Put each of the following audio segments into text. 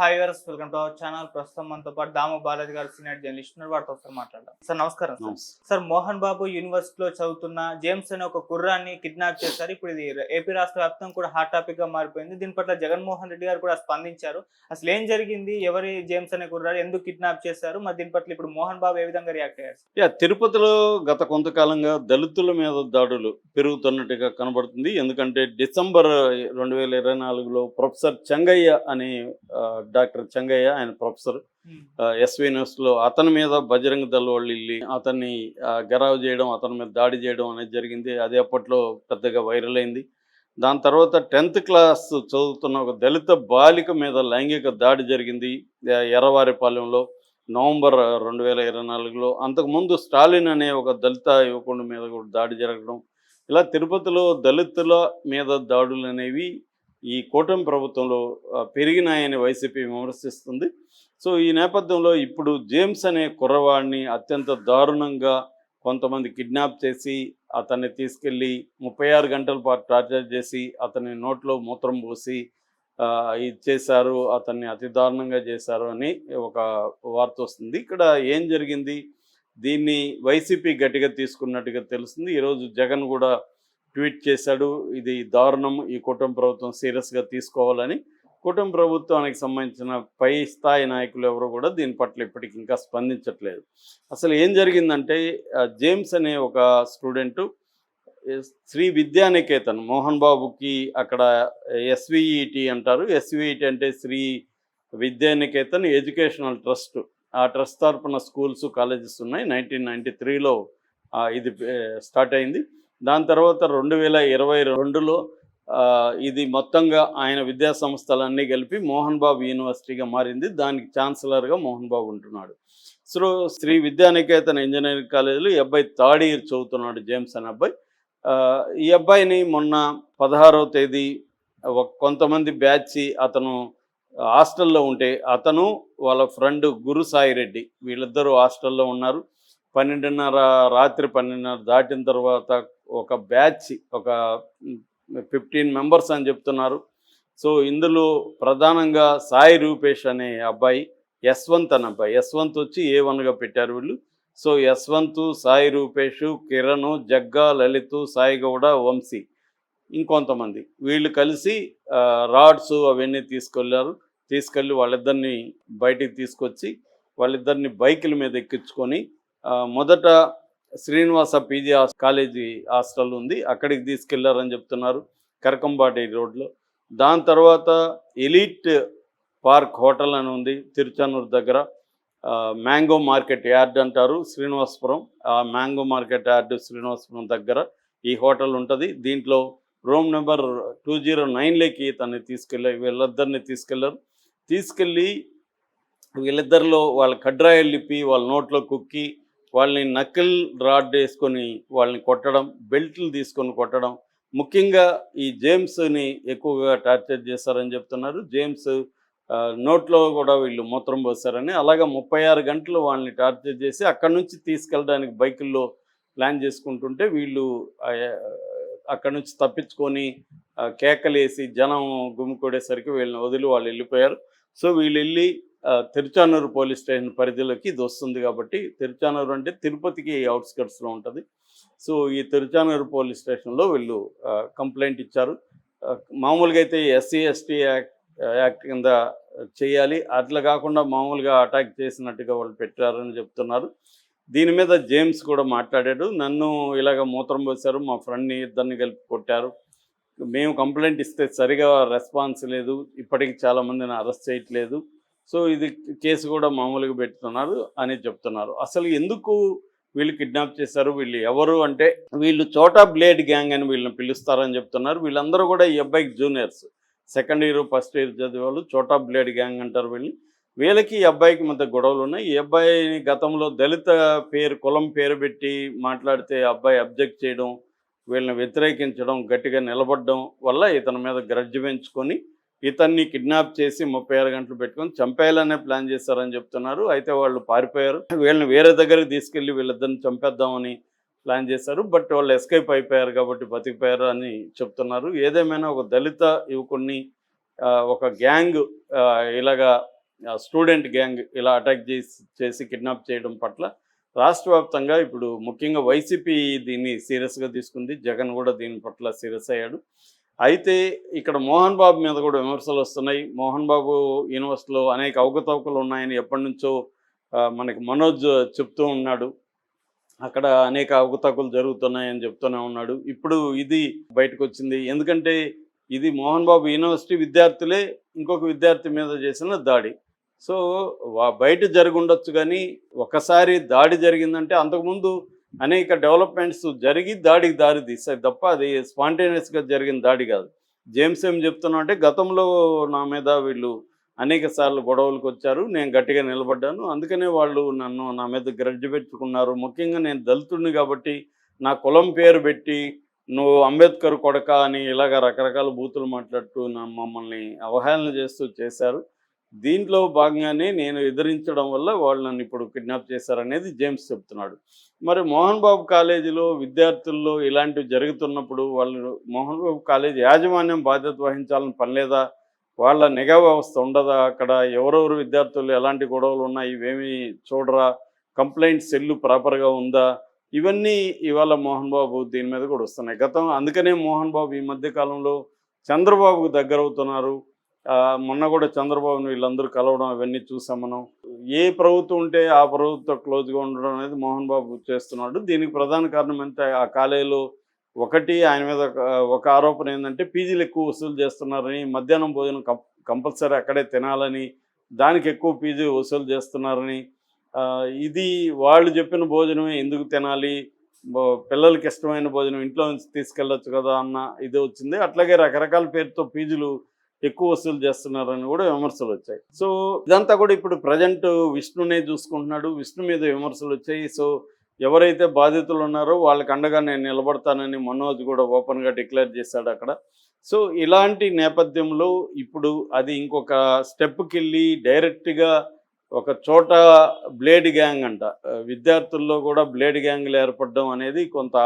Hi గారు welcome to our channel. ప్రస్తుతం మనతో పాటు దాము బాలాజీ గారు సీనియర్ జర్నలిస్ట్ ఉన్నారు. వారితో ఒకసారి మాట్లాడదాం. సార్ నమస్కారం సార్. సార్ మోహన్ బాబు యూనివర్సిటీలో చదువుతున్న జేమ్స్ అనే ఒక కుర్రాన్ని కిడ్నాప్ చేశారు. ఇప్పుడు ఇది ఏపీ రాష్ట్ర వ్యాప్తం కూడా హాట్ టాపిక్గా మారిపోయింది. దీని పట్ల జగన్మోహన్ రెడ్డి గారు కూడా స్పందించారు. అసలు ఏం జరిగింది? ఎవరి జేమ్స్ అనే కుర్రాడు ఎందుకు కిడ్నాప్ చేశారు? మరి దీని పట్ల ఇప్పుడు మోహన్ బాబు ఏ విధంగా రియాక్ట్ అయ్యారు యా తిరుపతిలో గత కొంతకాలంగా దళితుల మీద దాడులు పెరుగుతున్నట్టుగా కనబడుతుంది. ఎందుకంటే డిసెంబర్ రెండు వేల ఇరవై నాలుగులో ప్రొఫెసర్ చెంగయ్య అనే డాక్టర్ చెంగయ్య ఆయన ప్రొఫెసర్. ఎస్వి న్యూస్లో అతని మీద బజరంగ దళ వాళ్ళు వెళ్ళి అతన్ని గెరావ్ చేయడం అతని మీద దాడి చేయడం అనేది జరిగింది. అది అప్పట్లో పెద్దగా వైరల్ అయింది. దాని తర్వాత టెన్త్ క్లాస్ చదువుతున్న ఒక దళిత బాలిక మీద లైంగిక దాడి జరిగింది ఎర్రవారిపాలెంలో. నవంబర్ రెండు వేల ఇరవై నాలుగులో. అంతకుముందు స్టాలిన్ అనే ఒక దళిత యువకుడి మీద కూడా దాడి జరగడం. ఇలా తిరుపతిలో దళితుల మీద దాడులు అనేవి ఈ కూటమి ప్రభుత్వంలో పెరిగినాయని వైసీపీ విమర్శిస్తుంది. సో ఈ నేపథ్యంలో ఇప్పుడు జేమ్స్ అనే కుర్రవాడిని అత్యంత దారుణంగా కొంతమంది కిడ్నాప్ చేసి అతన్ని తీసుకెళ్ళి ముప్పై ఆరు గంటల పాటు టార్చర్ చేసి అతని నోట్లో మూత్రం పోసి ఇది చేశారు అతన్ని అతి దారుణంగా చేశారు అని ఒక వార్త వస్తుంది. ఇక్కడ ఏం జరిగింది? దీన్ని వైసీపీ గట్టిగా తీసుకున్నట్టుగా తెలుస్తుంది. ఈరోజు జగన్ కూడా ట్వీట్ చేశాడు ఇది దారుణం ఈ కుటుంబ ప్రభుత్వం సీరియస్గా తీసుకోవాలని. కుటుంబ ప్రభుత్వానికి సంబంధించిన పై స్థాయి నాయకులు ఎవరు కూడా దీని పట్ల ఇప్పటికి ఇంకా స్పందించట్లేదు. అసలు ఏం జరిగిందంటే జేమ్స్ అనే ఒక స్టూడెంటు శ్రీ విద్యానికేతన్ మోహన్ బాబుకి అక్కడ ఎస్విఈటి అంటారు. ఎస్విఈటి అంటే శ్రీ విద్యానికేతన్ ఎడ్యుకేషనల్ ట్రస్ట్. ఆ ట్రస్ట్ తరపున స్కూల్స్ కాలేజెస్ ఉన్నాయి. నైన్టీన్ నైంటీ త్రీలో ఇది స్టార్ట్ అయింది. దాని తర్వాత రెండు వేల ఇరవై రెండులో ఇది మొత్తంగా ఆయన విద్యా సంస్థలన్నీ కలిపి మోహన్ బాబు యూనివర్సిటీగా మారింది. దానికి ఛాన్సలర్గా మోహన్ బాబు ఉంటున్నాడు. సో శ్రీ విద్యానికేతన్ ఇంజనీరింగ్ కాలేజీలో ఈ అబ్బాయి థర్డ్ ఇయర్ చదువుతున్నాడు జేమ్స్ అనే అబ్బాయి. ఈ అబ్బాయిని మొన్న పదహారవ తేదీ కొంతమంది బ్యాచ్ అతను హాస్టల్లో ఉంటే అతను వాళ్ళ ఫ్రెండ్ గురు సాయి రెడ్డి వీళ్ళిద్దరూ హాస్టల్లో ఉన్నారు. పన్నెండున్నర రాత్రి పన్నెండున్నర దాటిన తర్వాత ఒక బ్యాచ్ ఒక ఫిఫ్టీన్ మెంబర్స్ అని చెప్తున్నారు. సో ఇందులో ప్రధానంగా సాయి రూపేష్ అనే అబ్బాయి యశ్వంత్ అనే అబ్బాయి. యశ్వంత్ వచ్చి ఏ వన్గా పెట్టారు వీళ్ళు? సో యశ్వంత్ సాయి రూపేష్ కిరణ్ జగ్గా లలిత్ సాయి గౌడ వంశీ ఇంకొంతమంది. వీళ్ళు కలిసి రాడ్స్ అవన్నీ తీసుకెళ్ళారు తీసుకెళ్ళి వాళ్ళిద్దరిని బయటికి తీసుకొచ్చి వాళ్ళిద్దరిని బైకుల మీద ఎక్కించుకొని మొదట శ్రీనివాస పీజీ కాలేజీ హాస్టల్ ఉంది. అక్కడికి తీసుకెళ్ళారని చెప్తున్నారు. కరకంబాటి రోడ్లో. దాని తర్వాత ఎలీట్ పార్క్ హోటల్ అని ఉంది. తిరుచానూరు దగ్గర. మ్యాంగో మార్కెట్ యార్డ్ అంటారు శ్రీనివాసపురం. ఆ మ్యాంగో మార్కెట్ యార్డ్ శ్రీనివాసపురం దగ్గర ఈ హోటల్ ఉంటుంది. దీంట్లో రూమ్ నెంబర్ టూ జీరో నైన్లోకి తనని తీసుకెళ్ళి వీళ్ళిద్దరిని తీసుకెళ్ళారు తీసుకెళ్ళి వీళ్ళిద్దరిలో వాళ్ళ కడ్రాయలు లిప్పి వాళ్ళ నోట్లో కుక్కి వాళ్ళని నకిల్ రాడ్ వేసుకొని వాళ్ళని కొట్టడం బెల్ట్లు తీసుకొని కొట్టడం. ముఖ్యంగా ఈ జేమ్స్ని ఎక్కువగా టార్చర్ చేశారని చెప్తున్నారు. జేమ్స్ నోట్లో కూడా వీళ్ళు మూత్రం పోసారని అలాగా ముప్పై ఆరు గంటలు వాళ్ళని టార్చర్ చేసి అక్కడి నుంచి తీసుకెళ్ళడానికి బైకుల్లో ప్లాన్ చేసుకుంటుంటే వీళ్ళు అక్కడి నుంచి తప్పించుకొని కేకలేసి జనం గుమ్మికొడేసరికి వీళ్ళని వదిలి వాళ్ళు వెళ్ళిపోయారు. సో వీళ్ళు వెళ్ళి తిరుచానూరు పోలీస్ స్టేషన్ పరిధిలోకి ఇది వస్తుంది కాబట్టి తిరుచానూరు అంటే తిరుపతికి అవుట్స్కట్స్లో ఉంటుంది. సో ఈ తిరుచానూరు పోలీస్ స్టేషన్లో వీళ్ళు కంప్లైంట్ ఇచ్చారు. మామూలుగా అయితే ఎస్సీ ఎస్టీ యాక్ట్ యాక్ట్ కింద చేయాలి. అట్లా కాకుండా మామూలుగా అటాక్ చేసినట్టుగా వాళ్ళు పెట్టారని చెప్తున్నారు. దీని మీద జేమ్స్ కూడా మాట్లాడాడు. నన్ను ఇలాగ మూత్రం పోశారు. మా ఫ్రెండ్ని ఇద్దరిని కలిపి కొట్టారు. మేము కంప్లైంట్ ఇస్తే సరిగా రెస్పాన్స్ లేదు. ఇప్పటికి చాలా మందిని అరెస్ట్ చేయట్లేదు. సో ఇది కేసు కూడా మామూలుగా పెడుతున్నారు అని చెప్తున్నారు. అసలు ఎందుకు వీళ్ళు కిడ్నాప్ చేశారు? వీళ్ళు ఎవరు అంటే వీళ్ళు చోటా బ్లేడ్ గ్యాంగ్ అని వీళ్ళని పిలుస్తారని చెప్తున్నారు. వీళ్ళందరూ కూడా ఈ అబ్బాయికి juniors. Second year first year చదివే వాళ్ళు చోటా బ్లేడ్ గ్యాంగ్ అంటారు వీళ్ళని. వీళ్ళకి ఈ అబ్బాయికి మధ్య గొడవలు ఉన్నాయి. ఈ అబ్బాయిని గతంలో దళిత పేరు కులం పేరు పెట్టి మాట్లాడితే ఆ అబ్బాయి అబ్జెక్ట్ చేయడం వీళ్ళని వ్యతిరేకించడం గట్టిగా నిలబడడం వల్ల ఇతని మీద గ్రడ్జ్ పెంచుకొని ఇతన్ని కిడ్నాప్ చేసి ముప్పై ఆరు గంటలు పెట్టుకొని చంపేయాలనే ప్లాన్ చేశారని చెప్తున్నారు. అయితే వాళ్ళు పారిపోయారు. వీళ్ళని వేరే దగ్గరికి తీసుకెళ్ళి వీళ్ళిద్దరిని చంపేద్దామని ప్లాన్ చేశారు. బట్ వాళ్ళు ఎస్కేప్ అయిపోయారు కాబట్టి బతికిపోయారు అని చెప్తున్నారు. ఏదేమైనా ఒక దళిత యువకుడిని ఒక గ్యాంగ్ ఇలాగా స్టూడెంట్ గ్యాంగ్ ఇలా అటాక్ చేసి చేసి కిడ్నాప్ చేయడం పట్ల రాష్ట్ర వ్యాప్తంగా ఇప్పుడు ముఖ్యంగా వైసీపీ దీన్ని సీరియస్గా తీసుకుంది. జగన్ కూడా దీని పట్ల సీరియస్ అయ్యాడు. అయితే ఇక్కడ మోహన్ బాబు మీద కూడా విమర్శలు వస్తున్నాయి. మోహన్ బాబు యూనివర్సిటీలో అనేక అవకతవకలు ఉన్నాయని ఎప్పటి నుంచో మనకి మనోజ్ చెప్తూ ఉన్నాడు. అక్కడ అనేక అవకతవకలు జరుగుతున్నాయని చెప్తూనే ఉన్నాడు. ఇప్పుడు ఇది బయటకు వచ్చింది ఎందుకంటే ఇది మోహన్ బాబు యూనివర్సిటీ విద్యార్థులే ఇంకొక విద్యార్థి మీద చేసిన దాడి. సో బయట జరిగి ఉండొచ్చు కానీ ఒకసారి దాడి జరిగిందంటే అంతకుముందు అనేక డెవలప్మెంట్స్ జరిగి దాడికి దారి తీస్తాయి తప్ప అది స్పాంటేనియస్గా జరిగిన దాడి కాదు. జేమ్స్ ఏం చెప్తున్నా అంటే గతంలో నా మీద వీళ్ళు అనేక సార్లు గొడవలకు వచ్చారు. నేను గట్టిగా నిలబడ్డాను. అందుకనే వాళ్ళు నన్ను నా మీద గ్రడ్జ్ పెట్టుకున్నారు. ముఖ్యంగా నేను దళితుడిని కాబట్టి నా కులం పేరు పెట్టి నువ్వు అంబేద్కర్ కొడక అని ఇలాగ రకరకాల బూతులు మాట్లాడుతూ నా మమ్మల్ని అవహేళన చేస్తూ చేశారు. దీంట్లో భాగంగానే నేను ఎదిరించడం వల్ల వాళ్ళు నన్ను ఇప్పుడు కిడ్నాప్ చేశారనేది జేమ్స్ చెప్తున్నాడు. మరి మోహన్ బాబు కాలేజీలో విద్యార్థుల్లో ఇలాంటివి జరుగుతున్నప్పుడు వాళ్ళు మోహన్ బాబు కాలేజీ యాజమాన్యం బాధ్యత వహించాలని పనిలేదా వాళ్ళ నిఘా వ్యవస్థ ఉండదా? అక్కడ ఎవరెవరు విద్యార్థులు ఎలాంటి గొడవలు ఉన్నాయి? ఇవేమి చూడరా? కంప్లైంట్ సెల్లు ప్రాపర్గా ఉందా? ఇవన్నీ ఇవాళ మోహన్ బాబు దీని మీద కూడా వస్తున్నాయి. గతం అందుకనే మోహన్ బాబు ఈ మధ్య కాలంలో చంద్రబాబుకు దగ్గర అవుతున్నారు మొన్న కూడా చంద్రబాబును వీళ్ళందరూ కలవడం అవన్నీ చూసాం మనం. ఏ ప్రభుత్వం ఉంటే ఆ ప్రభుత్వం క్లోజ్గా ఉండడం అనేది మోహన్ బాబు చేస్తున్నాడు. దీనికి ప్రధాన కారణం ఏంటంటే ఆ కాలేజీలో ఒకటి ఆయన మీద ఒక- ఆరోపణ ఏంటంటే పీజీలు ఎక్కువ వసూలు చేస్తున్నారని మధ్యాహ్నం భోజనం కం కంపల్సరీ అక్కడే తినాలని దానికి ఎక్కువ పీజీ వసూలు చేస్తున్నారని ఇది వాళ్ళు చెప్పిన భోజనమే ఎందుకు తినాలి? పిల్లలకి ఇష్టమైన భోజనం ఇంట్లో నుంచి తీసుకెళ్ళొచ్చు కదా అన్న ఇది వచ్చింది. అట్లాగే రకరకాల పేరుతో పీజీలు ఎక్కువ వసూలు చేస్తున్నారని కూడా విమర్శలు వచ్చాయి. సో ఇదంతా కూడా ఇప్పుడు ప్రజెంట్ విష్ణునే చూసుకుంటున్నాడు. విష్ణు మీద విమర్శలు వచ్చాయి. సో ఎవరైతే బాధితులు ఉన్నారో వాళ్ళకి అండగా నేను నిలబడతానని మనోజ్ కూడా ఓపెన్గా డిక్లేర్ చేశాడు అక్కడ. సో ఇలాంటి నేపథ్యంలో ఇప్పుడు అది ఇంకొక స్టెప్కి వెళ్ళి డైరెక్ట్గా ఒక చోట బ్లేడ్ గ్యాంగ్ అంట. విద్యార్థుల్లో కూడా బ్లేడ్ గ్యాంగ్లు ఏర్పడడం అనేది కొంత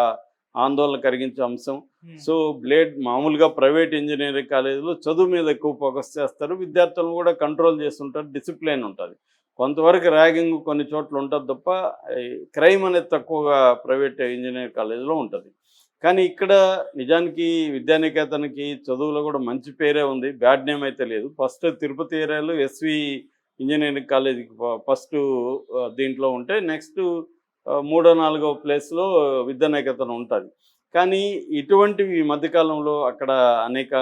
ఆందోళన కలిగించే అంశం. సో బ్లేడ్ మామూలుగా ప్రైవేట్ ఇంజనీరింగ్ కాలేజీలో చదువు మీద ఎక్కువ ఫోకస్ చేస్తారు. విద్యార్థులను కూడా కంట్రోల్ చేస్తుంటారు. డిసిప్లిన్ ఉంటుంది. కొంతవరకు ర్యాగింగ్ కొన్ని చోట్ల ఉంటుంది తప్ప క్రైమ్ అనేది తక్కువగా ప్రైవేట్ ఇంజనీరింగ్ కాలేజీలో ఉంటుంది. కానీ ఇక్కడ నిజానికి విద్యానికేతన్కి చదువులో కూడా మంచి పేరే ఉంది. బ్యాడ్ నేమ్ అయితే లేదు. ఫస్ట్ తిరుపతి ఏరియాలో ఎస్వి ఇంజనీరింగ్ కాలేజీకి ఫస్ట్ దీంట్లో ఉంటే నెక్స్ట్ మూడో నాలుగో ప్లేస్లో విద్యనేకతను ఉంటుంది. కానీ ఇటువంటివి ఈ మధ్యకాలంలో అక్కడ అనేక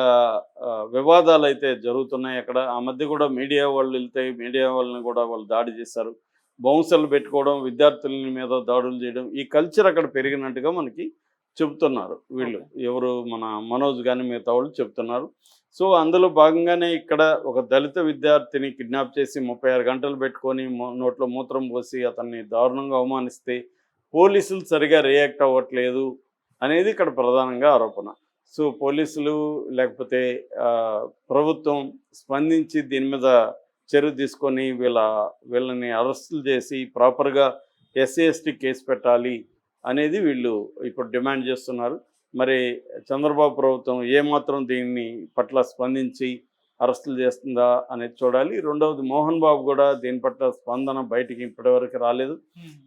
వివాదాలు అయితే జరుగుతున్నాయి. అక్కడ ఆ మధ్య కూడా మీడియా వాళ్ళు వెళ్తే మీడియా వాళ్ళని కూడా వాళ్ళు దాడి చేశారు. బౌన్సర్లు పెట్టుకోవడం విద్యార్థుల మీద దాడులు చేయడం ఈ కల్చర్ అక్కడ పెరిగినట్టుగా మనకి చెబుతున్నారు వీళ్ళు. ఎవరు మన మనోజ్ కానీ మిగతా వాళ్ళు చెప్తున్నారు సో అందులో భాగంగానే ఇక్కడ ఒక దళిత విద్యార్థిని కిడ్నాప్ చేసి ముప్పై ఆరు గంటలు పెట్టుకొని నోట్లో మూత్రం పోసి అతన్ని దారుణంగా అవమానిస్తే పోలీసులు సరిగా రియాక్ట్ అవ్వట్లేదు అనేది ఇక్కడ ప్రధానంగా ఆరోపణ. సో పోలీసులు లేకపోతే ప్రభుత్వం స్పందించి దీని మీద చర్య తీసుకొని వీళ్ళ వీళ్ళని అరెస్టులు చేసి ప్రాపర్గా ఎస్సీ ఎస్టీ కేసు పెట్టాలి అనేది వీళ్ళు ఇప్పుడు డిమాండ్ చేస్తున్నారు. మరి చంద్రబాబు ప్రభుత్వం ఏమాత్రం దీన్ని పట్ల స్పందించి అరెస్టులు చేస్తుందా అనేది చూడాలి. రెండవది మోహన్ బాబు కూడా దీని పట్ల స్పందన బయటికి ఇప్పటివరకు రాలేదు.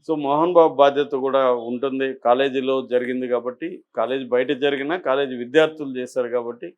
సో మోహన్ బాబు బాధ్యత కూడా ఉంటుంది. కాలేజీలో జరిగింది కాబట్టి కాలేజీ బయట జరిగినా కాలేజీ విద్యార్థులు చేశారు కాబట్టి